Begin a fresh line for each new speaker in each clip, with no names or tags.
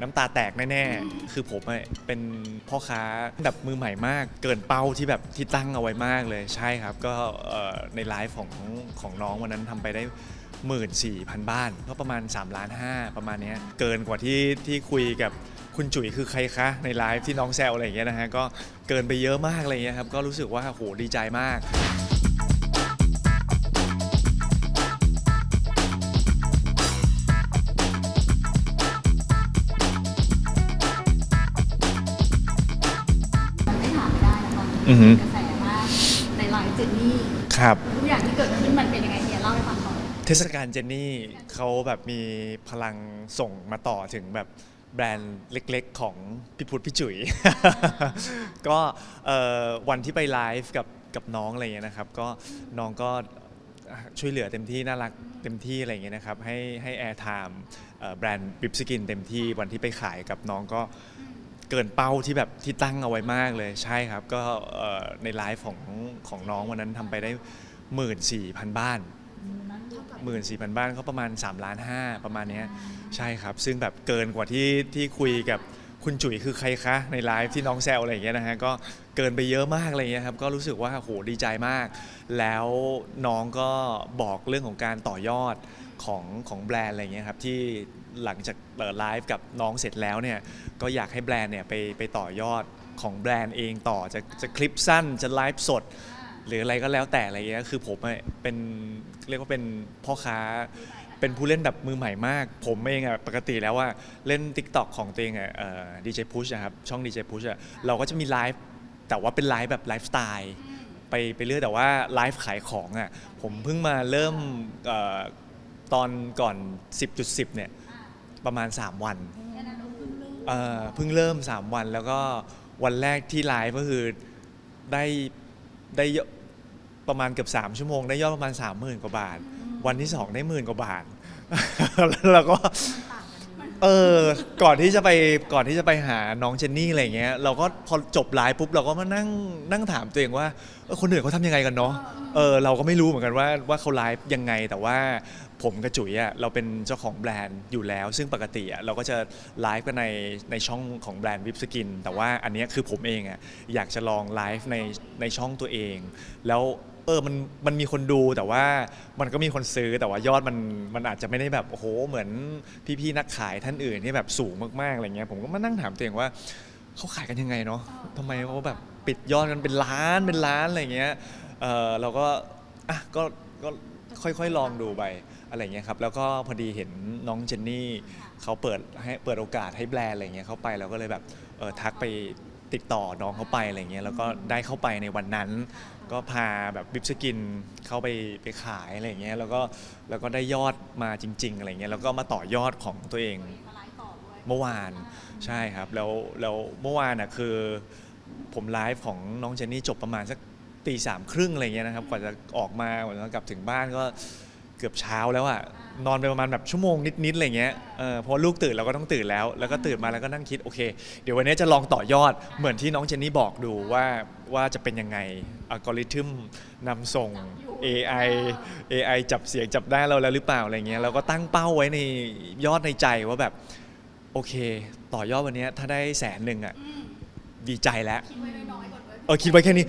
น้ำตาแตกแน่ๆ คือผมอะเป็นพ่อค้าแบบมือใหม่มาก เกินเป้าที่แบบที่ตั้งเอาไว้มากเลยใช่ครับ ก็เอ่อในไลฟ์ของของน้องวันนั้นทำไปได้1 4 0 0 0บ้านก็ประมาณ3ล้าน5ประมาณเนี้ยเกินกว่าที่ที่คุยกับคุณจุ๋ยคือใครคะ ในไลฟ์ที่น้องแซวอะไรอย่างเงี้ยนะฮะก็เกินไปเยอะมากอะไรอย่างเงี้ยครับก็รู้สึกว่าโหดีใจมาก
ได้นะตอนนี้
อือฮึ
กระแสมากในไลฟ์เจนนี่
ครับ
ทุกอย่างที่เกิดขึ้นมันเป็นยังไงเฮียเล่าให้ฟังก่อน
เทศกาลเจนนี่เขาแบบมีพลังส่งมาต่อถึงแบบแบรนด์เล็กๆ ของพี่พุทธพี่จุ๋ย ก็เอ่อวันที่ไปไลฟ์กับกับน้องอะไรเงี้ยนะครับ ก็น้องก็ช่วยเหลือเต็มที่น่ารักเต็มที่อะไรเงี้ยนะครับ ให้ให้แอร์ไทม์แบรนด์บิบสกินเต็มที่วันที่ไปขายกับน้องก็ เกินเป้าที่แบบที่ตั้งเอาไว้มากเลยใช่ครับ ก็เอ่อในไลฟ์ของของน้องวันนั้นทำไปได้หมื่นสี่พันบ้านหมื่นสี่พันบ้านก็ประมาณ3ล้านห้าประมาณเนี้ยใช่ครับ ซึ่งแบบเกินกว่าที่ที่คุยกับคุณจุ๋ยคือใครคะ ในไลฟ์ที่น้องแซวอะไรอย่างเงี้ยนะฮะก็เกินไปเยอะมากอะไรเงี้ยครับก็รู้สึกว่าโหดีใจมาก แล้วน้องก็บอกเรื่องของการต่อยอด ของของแบรนด์อะไรเงี้ยครับที่หลังจากเปิดไลฟ์กับน้องเสร็จแล้วเนี่ยก็อยากให้แบรนด์เนี่ยไปไปต่อยอดของแบรนด์เองต่อจะจะคลิปสั้นจะไลฟ์สด หรืออะไรก็แล้วแต่อะไรเงี้ยคือผมอะเป็นเรียกว่าเป็นพ่อค้าเป็นผู้เล่นแบบมือใหม่มาก ผมเองอะปกติแล้วว่าเล่น Tik t o k ของตัวเองอะดีเจพุชนะครับช่องดีเจพุชอะเราก็จะมีไลฟ์แต่ว่าเป็นไลฟ์แบบไลฟ์สไตล์ไปไปเรื่อยแต่ว่าไลฟ์ขายของอะผมเพิ่งมาเริ่มเออ ตอนก่อน 10.10 เนี่ย ประมาณ 3 วันเอ่อเพิ่งเริ่ม 3 วันแล้วก็วันแรกที่ไลฟ์ก็คือได้ได้ยอดประมาณเกือบ 3 ชั่วโมง ได้ยอดประมาณ 30,000 กว่าบาท วันที่ 2 ได้หมื่นกว่าบาท แล้วก็เออ ก่อนที่จะไปก่อนที่จะไปหาน้องเจนนี่อะไรเงี้ย เราก็พอจบไลฟ์ปุ๊บเราก็มานั่งนั่งถามตัวเองว่าเออคนอื่นเขาทำยังไงกันเนาะ เออเราก็ไม่รู้เหมือนกันว่าว่าเขาไลฟ์ยังไงแต่ว่า ผมกับจุ๋ยอะเราเป็นเจ้าของแบรนด์อยู่แล้ว ซึ่งปกติอะเราก็จะไลฟ์กันในในช่องของแบรนด์วิปสกินแต่ว่าอันเนี้ยคือผมเองอะอยากจะลองไลฟ์ในในช่องตัวเอง แล้วเออมันมันมีคนดูแต่ว่ามันก็มีคนซื้อแต่ว่ายอดมันมันอาจจะไม่ได้แบบโอ้โหเหมือนพี่ๆนักขายท่านอื่นที่แบบสูงมากๆอะไรเงี้ยผมก็มานั่งถามตัวเองว่าเขาขายกันยังไงเนาะทำไมเขาแบบปิดยอดกันเป็นล้านเป็นล้านอะไรเงี้ยเออเราก็อะก็ก็ค่อยๆ ลองดูไป อะไรเงี้ยครับแล้วก็พอดีเห็นน้องเจนนี่เขาเปิดให้เปิดโอกาสให้แบรนด์อะไรเงี้ยเข้าไปเราก็เลยแบบเออทักไปติดต่อน้องเขาไปอะไรเงี้ยแล้วก็ได้เข้าไปในวันนั้น ก็พาแบบบิบสกินเข้าไปไปขายอะไรอย่างเงี้ยแล้วก็แล้วก็ได้ยอดมาจริง ๆอะไรเงี้ยแล้วก็มาต่อยอดของตัวเอง
มาไลฟ์ต่อด้วย
เมื่อวานใช่ครับแล้วแล้วเมื่อวานอะคือผมไลฟ์ของน้องเจนนี่จบประมาณสักตีสามครึ่งอะไรเงี้ยนะครับกว่าจะออกมากว่าจะกลับถึงบ้านก็ เกือบเช้าแล้วอะนอนไปประมาณแบบชั่วโมงนิดๆอะไรเงี้ยเออเพราะลูกตื่นเราก็ต้องตื่นแล้ว แล้วก็ตื่นมาแล้วก็นั่งคิดโอเค เดี๋ยววันนี้จะลองต่อยอดเหมือนที่น้องเจนนี่บอกดูว่าว่าจะเป็นยังไงอัลกอริทึมนำส่ง AI AI จับเสียงจับได้เราแล้วหรือเปล่าอะไรเงี้ยเราก็ตั้งเป้าไว้ในยอดในใจว่าแบบโอเค ต่อยอดวันนี้ถ้าได้แสนหนึ่งอะดีใจแล้ว
คิดไว้น้อยๆก่อนเว้ย
เออคิดไว้แค่นี้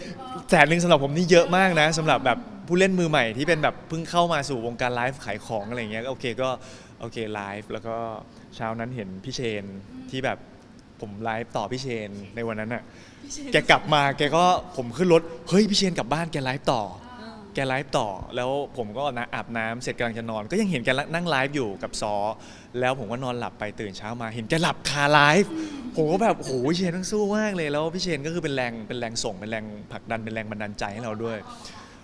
แสนหนึ่งสำหรับผมนี่เยอะมากนะสำหรับแบบ ผู้เล่นมือใหม่ที่เป็นแบบเพิ่งเข้ามาสู่วงการไลฟ์ขายของอะไรเงี้ยก็โอเคก็โอเคไลฟ์แล้วก็เช้านั้นเห็นพี่เชนที่แบบผมไลฟ์ต่อพี่เชนในวันนั้นอะแกกลับมาแกก็ผมขึ้นรถเฮ้ยพี่เชนกลับบ้านแกไลฟ์ต่อ แกไลฟ์ต่อแล้วผมก็นะอาบน้ำเสร็จกำลังจะนอน ก็ยังเห็นแกนั่งไลฟ์อยู่กับซอ แล้วผมก็นอนหลับไปตื่นเช้ามา เห็นแกหลับคาไลฟ์ผมก็แบบโอ้โหพี่เชนต้องสู้มากเลยแล้วพี่เชนก็คือเป็นแรงเป็นแรงส่งเป็นแรงผลักดันเป็นแรงบันดาลใจให้เราด้วย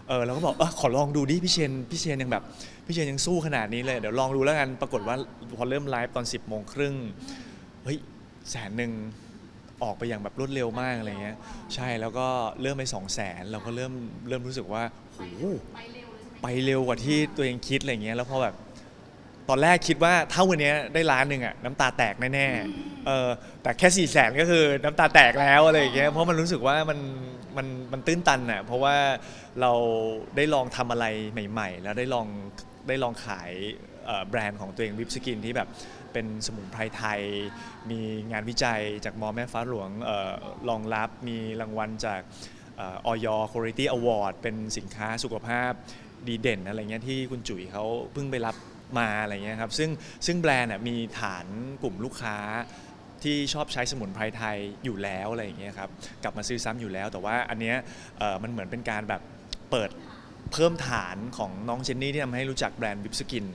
เออเราก็บอกเออขอลองดูดิพี่เชนพี่เชนยังแบบพี่เชนยังสู้ขนาดนี้เลยเดี๋ยวลองดูแล้วกันปรากฏว่าพอเริ่มไลฟ์ตอน 10บโมงครึ่งเฮ้ยแสนหนึ่งออกไปอย่างแบบรวดเร็วมากอะไรเงี้ยใช่แล้วก็เริ่มไปสองแสนเราก็เริ่มเริ่มรู้สึกว่าโอ้โห
ไปเร็ว
กว่าที่ตัวเองคิดอะไรเงี้ยแล้วพอแบบ ตอนแรกคิดว่าถ้าวันนี้ได้ล้านหนึ่งอะน้ำตาแตกแน่ๆเออแต่แค่สี่แสนก็คือน้ำตาแตกแล้วอะไรอย่างเงี้ยเพราะมันรู้สึกว่ามันมันมันตื้นตันอะเพราะว่าเราได้ลองทำอะไรใหม่ๆ แล้วได้ลองได้ลองขายแบรนด์ของตัวเองวิปสกินที่แบบเป็นสมุนไพรไทย มีงานวิจัยจากมอแม่ฟ้าหลวงเออรองรับมีรางวัลจากเออย Quality Award เป็นสินค้าสุขภาพดีเด่นอะไรเงี้ยที่คุณจุ๋ยเขาเพิ่งไปรับ มาอะไรเงี้ยครับซึ่งซึ่งแบรนด์อะมีฐานกลุ่มลูกค้าที่ชอบใช้สมุนไพรไทยอยู่แล้วอะไรอย่างเงี้ยครับกลับมาซื้อซ้ำอยู่แล้ว แต่ว่าอันเนี้ยเอ่อมันเหมือนเป็นการแบบเปิดเพิ่มฐานของน้องเจนนี่ที่ทำให้รู้จักแบรนด์วิปสกิน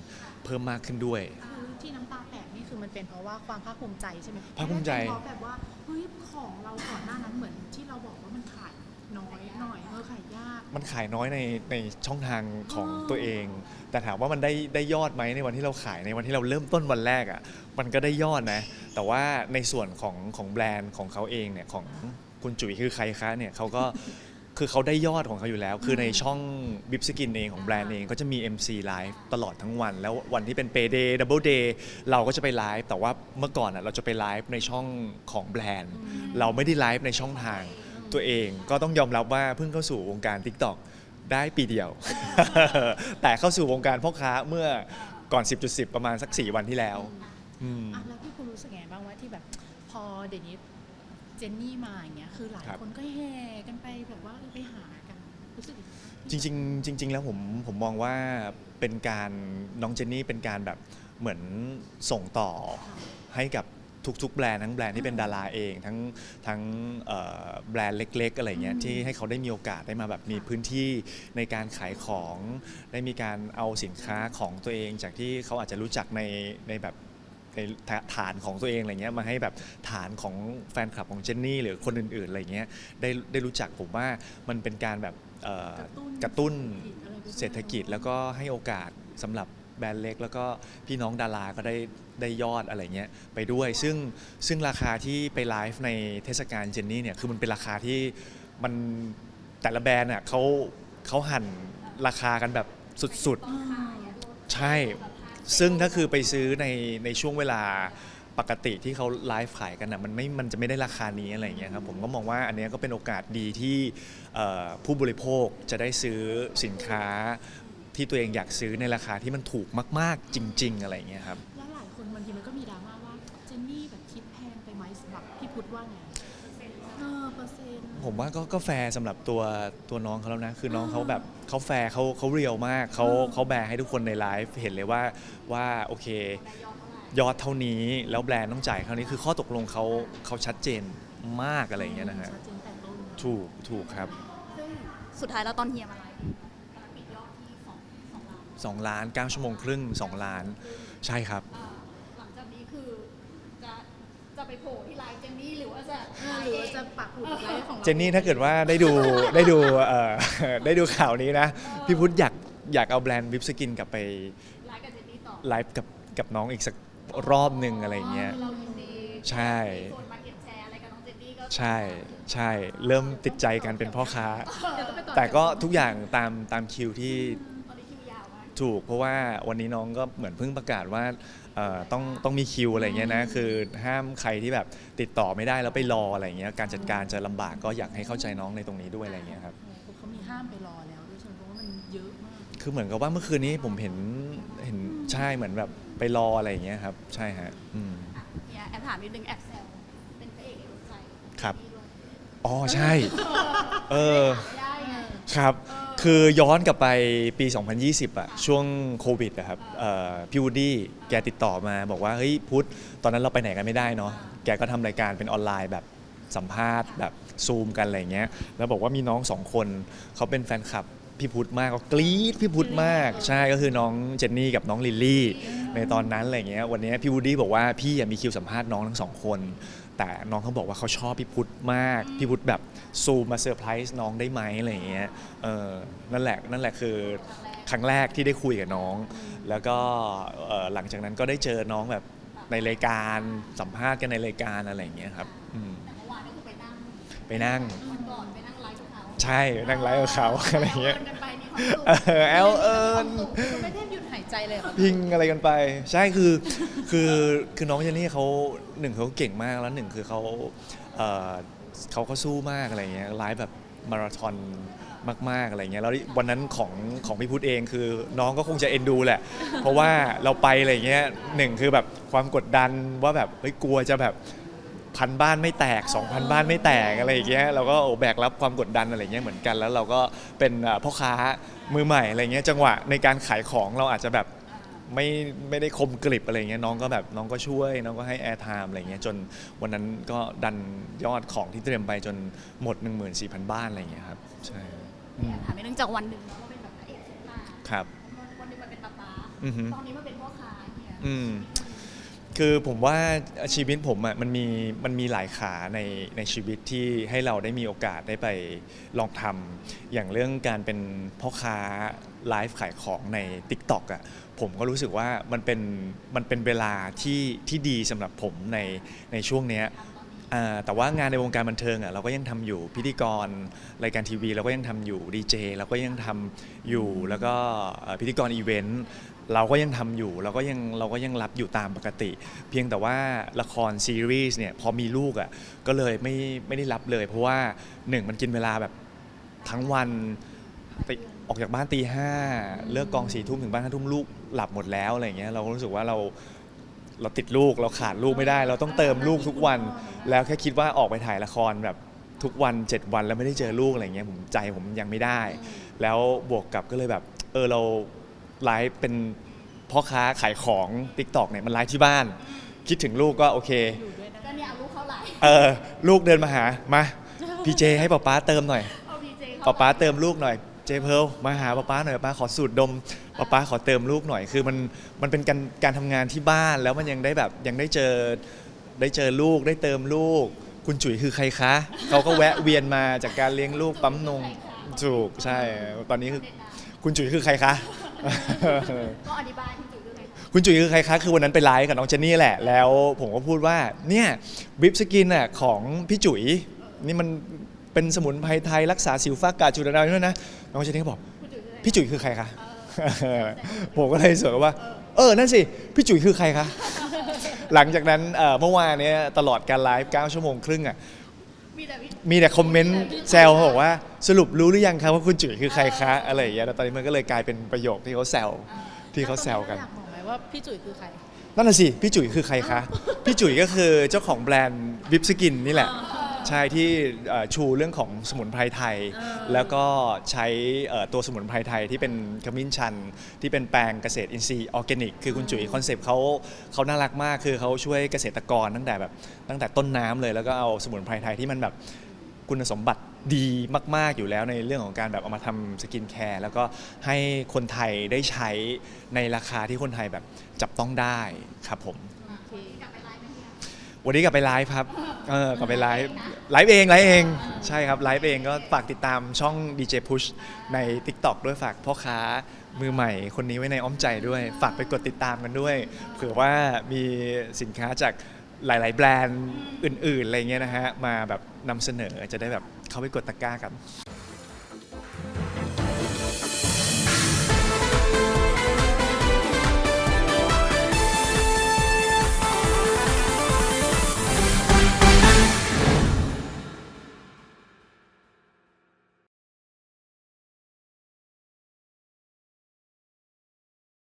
เพิ่มมากขึ้นด้วย
คือที่น้ำตาแตกนี่คือมันเป็นเพราะว่าความภาคภูมิใจใช่ไหม
ภาคภูมิใจ
ไได้เป็นเพราะแบบว่าเฮ้ยของเราก่อนหน้านั้นเหมือนที่เราบอกว่ามันขาย น้อยหน่อยเออขายยาก
มันขายน้อยในในช่องทางของ
อ๋อ
ตัวเอง แต่ถามว่ามันได้ได้ยอดไหมในวันที่เราขายในวันที่เราเริ่มต้นวันแรกอะ่ะมันก็ได้ยอดนะ แต่ว่าในส่วนของของแบรนด์ของเขาเองเนี่ยของคุณจุ๋ยคือใครคะเนี่ยเขาก็คือเขาได้ยอดของเขาอยู่แล้ว คือในช่องบิบสกินเองของแบรนด์เองก็จะมี MC ไลฟ์ตลอดทั้งวัน แล้ววันที่เป็น Pay Day Double Day เราก็จะไปไลฟ์แต่ว่าเมื่อก่อนอะเราจะไปไลฟ์ในช่องของแบรนด์ เราไม่ได้ไลฟ์ในช่องทาง ตัวเองก็ต้องยอมรับว่าเพิ่งเข้าสู่วงการ TikTok ได้ปีเดียว แต่เข้าสู่วงการพ่อค้าเมื่อก่อน 10.10 ประมาณสัก 4 วันที่แล้วอืม
อะแล้วพี่คุณรู้สึกไงบ้างว่าที่แบบพอเดี๋ยวนี้เจนนี่มาอย่างเงี้ยคือหลาย
ครับ
คนก็แห่กันไปแบบว่าเออไปหากันรู้สึกยังไง
จริงๆจริง ๆ แล้วผมผมมองว่าเป็นการน้องเจนนี่เป็นการแบบเหมือนส่งต่อให้กับ ทุกๆแบรนด์ทั้งแบรนด์ที่เป็นดาราเอง ทั้งทั้งเอ่อแบรนด์เล็ก ๆ อะไรเงี้ย
อืม
ที่ให้เขาได้มีโอกาสได้มาแบบมีพื้นที่ในการขายของ ได้มีการเอาสินค้าของตัวเอง จากที่เขาอาจจะรู้จักในในแบบในฐานของตัวเองอะไรเงี้ยมาให้แบบฐานของแฟนคลับของเจนนี่หรือคนอื่นๆอะไรเงี้ยได้ได้รู้จักผมว่ามันเป็นการแบบเอ่อก
ระตุ้น
กระตุ้น
อะไรไปด้วย
เศรษฐกิจแล้วก็ให้โอกาสสำหรับ แบรนด์เล็ก แล้วก็พี่น้องดาราก็ได้ได้ยอดอะไรเงี้ยไปด้วย ซึ่งซึ่งราคาที่ไปไลฟ์ในเทศกาลเจนนี่เนี่ยคือมันเป็นราคาที่มันแต่ละแบรนด์อะเขาเขาหั่นราคากันแบบสุด
อ่า
ๆใช่ ซึ่งถ้าคือไปซื้อในในช่วงเวลาปกติที่เขาไลฟ์ขายกันนะมันไม่มันจะไม่ได้ราคานี้อะไรเงี้ยครับผมก็มองว่าอันเนี้ยก็เป็นโอกาสดีที่เอ่อผู้บริโภคจะได้ซื้อสินค้า ที่ตัวเองอยากซื้อในราคาที่มันถูกมาก ๆ จริง ๆ อะไรเงี้ยครับ
แล้วหลายคนบางทีมันก็มีดราม่าว่าเจนนี่แบบคิดแพงไปไหมสำหรับพี่พุทธว่าไงเออเปอร์เซ็นต์
ผมว่าก็ก็แฟร์สำหรับตัวตัวน้องเขาแล้วนะ คือน้องเขาแบบเขาแฟร์เขาเขาเรียวมากเขาเขาแบร์ให้ทุกคนในไลฟ์เห็นเลยว่าว่าโอเค ยอดเท่านี้แล้วแบรนด์ต้องจ่ายเท่านี้คือข้อตกลงเขาเขาชัดเจนมากอะไรอย่างเงี้ยนะฮะ
ชัดเจนแต่ต้น
ถูกถูกครับ
ซึ่งสุดท้ายแล้วตอนเฮียมา
2 ล้าน 9 ชั่วโมงครึ่ง 2 ล้าน ใช่ครับ
เอ่อหลังจากนี้คือจะจะไปโผล่ที่ไลฟ์เจนนี่หรือว่าจะ
เออหรือว่าจะปักหมุดไลฟ์ของเรา
เจนนี่ถ้าเกิดว่าได้ดูได้ดูเอ่อได้ดูข่าวนี้นะ พี่พุทธอยากอยากเอาแบรนด์วิปสกินกลับไป
ไลฟ์กับเจนนี่ต่อ
ไลฟ์กับกับน้องอีกสักรอบหนึ่งอะไรอย่างเงี้ย
เรายินดี
ใช่
ส่วนมาเก็บแชร์อะไรกับน้องเจนนี่ก็
ใช่ใช่เริ่มติดใจกันเป็นพ่อค้า
เดี๋ยวต้องไปต่อ
แต่ก็ทุกอย่างตามตามคิวที่ ถูกเพราะว่าวันนี้น้องก็เหมือนเพิ่งประกาศว่าเอ่อต้องต้องมีคิวอะไรเงี้ยนะคือห้ามใครที่แบบติดต่อไม่ได้แล้วไปรออะไรเงี้ยการจัดการจะลำบากก็อยากให้เข้าใจน้องในตรงนี้ด้วยอะไรเงี้ยครับ
โอ้โหเขามีห้ามไปรอแล้วด้วยใช่ไหมเพราะว่ามันเยอะมาก
คือเหมือนกับว่าเมื่อคืนนี้ผมเห็นเห็นใช่เหมือนแบบไปรออะไรอย่างเงี้ยครับ ใช่ฮะอืม
อะเฮียแอบถามนิดนึงแอบแซวเป็นพระเอกในดวงใจ
ครับ
เจนนี่ด้วย
อ๋อใช่ เออ
ไม่ได้ไง
ครับ คือย้อนกลับไปปี 2020อะช่วงโควิดอะครับเอ่อพี่วูดดี้แกติดต่อมาบอกว่าเฮ้ยพุทธตอนนั้นเราไปไหนกันไม่ได้เนาะแกก็ทำรายการเป็นออนไลน์แบบสัมภาษณ์แบบซูมกันอะไรเงี้ยแล้วบอกว่ามีน้องสองคนเขาเป็นแฟนคลับพี่พุทธมากก็กรี๊ดพี่พุทธมาก ใช่ก็คือน้องเจนนี่กับน้องลิลลี่ ในตอนนั้นอะไรเงี้ยวันนี้พี่วูดดี้บอกว่าพี่อะมีคิวสัมภาษณ์น้องทั้งสองคน แต่น้องเขาบอกว่าเขาชอบพี่พุทธมาก พี่พุทธแบบซูมมาเซอร์ไพรส์น้องได้ไหมอะไรอย่างเงี้ยเออนั่นแหละนั่นแหละคือครั้งแรกที่ได้คุยกับน้อง แล้วก็เอ่อหลังจากนั้นก็ได้เจอน้องแบบในรายการสัมภาษณ์กันในรายการอะไรอย่างเงี้ยครับอืม
แต่เมื่อวานก็คือไปนั่ง
ไปนั่ง
วันก่อนไปนั่งไลฟ์กับเขา
ใช่ไปนั่งไลฟ์กับเขาอะไรอย่างเงี้ย
ดินกันไปมีความสุข
เออแอลเอิญ
ใจเลยเหรอ
พิงอะไรกันไป ใช่คือคือคือน้องเจนนี่เขาหนึ่งเขาเก่งมากแล้วหนึ่งคือเขาเอ่อเขาเขาสู้มากอะไรเงี้ยไลฟ์แบบมาราธอนมาก ๆ อะไรเงี้ยแล้ววันนั้นของของพี่พุทธเองคือน้องก็คงจะเอ็นดูแหละ เพราะว่าเราไปอะไรเงี้ยหนึ่งคือแบบความกดดันว่าแบบเฮ้ยกลัวจะแบบ พันบ้านไม่แตก 2,000 บ้านไม่แตกอะไรอย่างเงี้ยเราก็โอ้แบกรับความกดดันอะไรเงี้ยเหมือนกัน แล้วเราก็เป็นเอ่อพ่อค้ามือใหม่อะไรเงี้ยจังหวะในการขายของเราอาจจะแบบไม่ไม่ได้คมกริบอะไรเงี้ยน้องก็แบบน้องก็ช่วยน้องก็ให้แอร์ไทม์อะไรเงี้ยจนวันนั้นก็ดันยอดของที่เตรียมไปจนหมด 14,000 บ้านอะไรเงี้ยครับใช่อืม
ถามนิดนึงจากวันหนึ่งเราก็เป็นแบบพระเอกซุปตาร์
ครับ
วันหนึงมันเป็นป๊าป๊า
อือฮึ
ตอนนี้มันเป็นพ่อค้าเนี่ย
อืม คือผมว่าชีวิตผมอะมันมีมันมีหลายขาในในชีวิตที่ให้เราได้มีโอกาสได้ไปลองทำอย่างเรื่องการเป็นพ่อค้าไลฟ์ขายของใน Tik t o อกอะผมก็รู้สึกว่ามันเป็นมันเป็นเวลาที่ที่ดีสำหรับผมในในช่วงเนี้ยอ่าแต่ว่างานในวงการบันเทิงอะเราก็ยังทำอยู่พิธีกรรายการทีวีเราก็ยังทำอยู่ดีเจเราก็ยังทำอยู่แล้วก็เอ่อพิธีกรอีเวนต์ เราก็ยังทำอยู่เราก็ยังเราก็ยังรับอยู่ตามปกติ เพียงแต่ว่าละครซีรีส์เนี่ยพอมีลูกอะก็เลยไม่ไม่ได้รับเลย เพราะว่าหนึ่งมันกินเวลาแบบทั้งวันออกจากบ้านตีห้าเลิกกองสี่ทุ่มถึงบ้านห้าทุ่มลูกหลับหมดแล้วอะไรอย่างเงี้ยเราก็รู้สึกว่าเราเราติดลูกเราขาดลูกไม่ได้ เราต้องเติมลูกทุกวัน แล้วแค่คิดว่าออกไปถ่ายละครแบบทุกวัน 7 วันแล้วไม่ได้เจอลูกอะไรเงี้ยผมใจผมยังไม่ได้ แล้วบวกกับก็เลยแบบเออเรา ไลฟ์เป็นพ่อค้าขายของ t ิ k t o k เนี่ยมันไลฟ์ที่บ้าน คิดถึงลูกก็โอเค
อยู่ด้วยนะ
ก็เนี่ยเอาลูกเข้าไลน์
เออลูกเดินมาหามาพี่เจให้ป๊าป๊าเติมหน่อย
เอาพีเจ
ป๊าป๊าเติมลูกหน่อยเจเพลมาหาป๊าป๊าหน่อยป๊าขอสูตรดมป๊าป๊าขอเติมลูกหน่อยคือมันมันเป็นการการทำงานที่บ้านแล้วมันยังได้แบบยังได้เจอได้เจอลูกได้เติมลูก คุณจุ๋ยคือใครคะเขาก็แวะเวียนมาจากการเลี้ยงลูกปั๊มนมถูกใช่ ตอนนี้คือคุณจุ๋ยคือใครคะ
ก็อธิบายคุณจุ๋ยด้วยไง
คุณจุ๋ยคือใครคะคือวันนั้นไปไลฟ์กับน้องเจนนี่แหละ แล้วผมก็พูดว่าเนี่ยวิปสกินน่ะของพี่จุ๋ยนี่มันเป็นสมุนไพรไทยรักษาสิวฟ้ากาจุดด่างดำด้วยนะน้องเจนนี่ก็บอก
คุณจุ๋ยด้วยไง
พี่จุ๋ยคือใครคะ ผมก็เลยสวนว่า เออ นั่นสิ พี่จุ๋ยคือใครคะ หลังจากนั้นเอ่อเมื่อวานเนี้ยตลอดการไลฟ์ 9 ชั่วโมงครึ่งอะ
มีแต่วิ
มีแต่คอมเมนต์แซวบอกว่าสรุปรู้หรือยังครับว่าคุณจุ๋ยคือใครคะอะไรอย่างเงี้ยแล้วตอนนี้มันก็เลยกลายเป็นประโยคที่เขาแซวที่เขาแซวกัน
อยากบอกไหมว่าพี่จุ๋ยคือใคร
นั่นน่ะสิพี่จุ๋ยคือใครคะพี่จุ๋ยก็คือเจ้าของแบรนด์วิปสกินนี่แหละ ใช่ที่เอ่อชูเรื่องของสมุนไพรไทย แล้วก็ใช้เอ่อตัวสมุนไพรไทยที่เป็นขมิ้นชัน ที่เป็นแปลงเกษตรอินทรีย์ออร์แกนิก คือคุณจุ๋ยคอนเซปต์เขาเขาน่ารักมากคือเขาช่วยเกษตรกรตั้งแต่แบบตั้งแต่ต้นน้ำเลย แล้วก็เอาสมุนไพรไทยที่มันแบบ คุณสมบัติดีมาก ๆ อยู่แล้วในเรื่องของการแบบเอามาทำสกินแคร์แล้วก็ให้คนไทยได้ใช้ในราคาที่คนไทยแบบจับต้องได้ครับผม
โอเค
กลับไปไลน์ไหมเนี่ย
วันนี้กลับไปไลฟ์ครับ เออกลับไปไลฟ์ ไลฟ์เอง ไลฟ์เอง ใช่ครับ ไลฟ์เองก็ฝากติดตามช่อง DJ Push ใน TikTok ด้วยฝากพ่อค้ามือใหม่คนนี้ไว้ในอ้อมใจด้วย ฝากไปกดติดตามกันด้วย เผื่อว่ามีสินค้าจาก หลาย ๆ แบรนด์อื่นๆอะไรเงี้ยนะฮะมาแบบนำเสนอจะได้แบบเข้าไปกดตะกร้ากัน